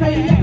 say yeah.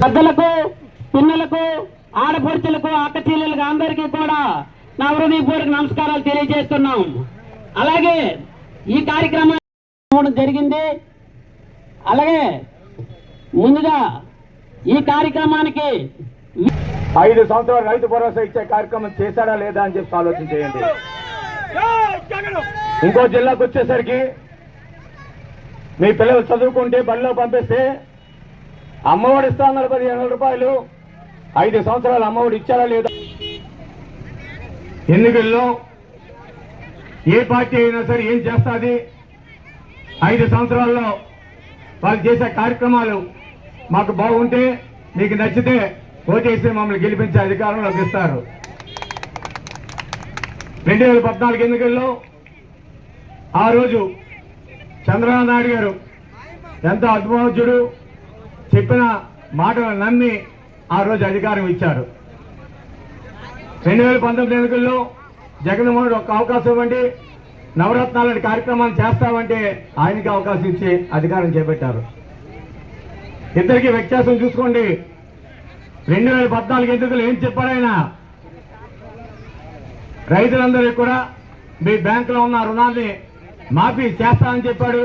పెద్దలకు పిన్నలకు ఆడపడుచులకు అక్క అందరికీ కూడా నా హృదయపూర్వక నమస్కారాలు తెలియజేస్తున్నాం. అలాగే ఈ కార్యక్రమం జరిగింది. అలాగే ముందుగా ఈ కార్యక్రమానికి ఐదు సంవత్సరాలు రైతు భరోసా ఇచ్చే కార్యక్రమం చేశాడా లేదా అని చెప్పి ఆలోచన చేయండి. ఇంకో జిల్లాకు వచ్చేసరికి మీ పిల్లలు చదువుకుంటే బడిలో పంపిస్తే అమ్మఒడి ఇస్తాను పదిహేను వేల రూపాయలు. ఐదు సంవత్సరాలు అమ్మఒడి ఇచ్చారా లేదా? ఎన్నికల్లో ఏ పార్టీ అయినా సరే ఏం చేస్తుంది? ఐదు సంవత్సరాల్లో వాళ్ళు చేసే కార్యక్రమాలు మాకు బాగుంటే మీకు నచ్చితే ఓటేసి మమ్మల్ని గెలిపించే అధికారంలోకి ఇస్తారు. రెండు వేల పద్నాలుగు ఎన్నికల్లో ఆ రోజు చంద్రబాబు నాయుడు గారు ఎంతో అద్భుతుడు చెప్పిన మాటలు నమ్మి ఆ రోజు అధికారం ఇచ్చారు. రెండు వేల పంతొమ్మిది ఎన్నికల్లో జగన్మోహన్ ఒక అవకాశం ఇవ్వండి నవరత్నాలని కార్యక్రమాలు చేస్తామంటే ఆయనకి అవకాశం ఇచ్చి అధికారం చేపట్టారు. ఇద్దరికి వ్యత్యాసం చూసుకోండి. రెండు వేల పద్నాలుగు ఎన్నికలు ఏం చెప్పారు ఆయన? రైతులందరికీ కూడా మీ బ్యాంకులో ఉన్న రుణాన్ని మాఫీ చేస్తామని చెప్పాడు.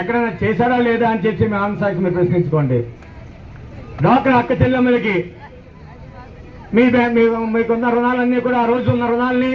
ఎక్కడైనా చేశాడా లేదా అని చెప్పి మీ ఆన్సాకి మీరు ప్రశ్నించుకోండి. డాక్టర్ అక్క చెల్లెమ్మలకి మీ- మీకున్న రుణాలన్నీ కూడా ఆ రోజు ఉన్న రుణాలని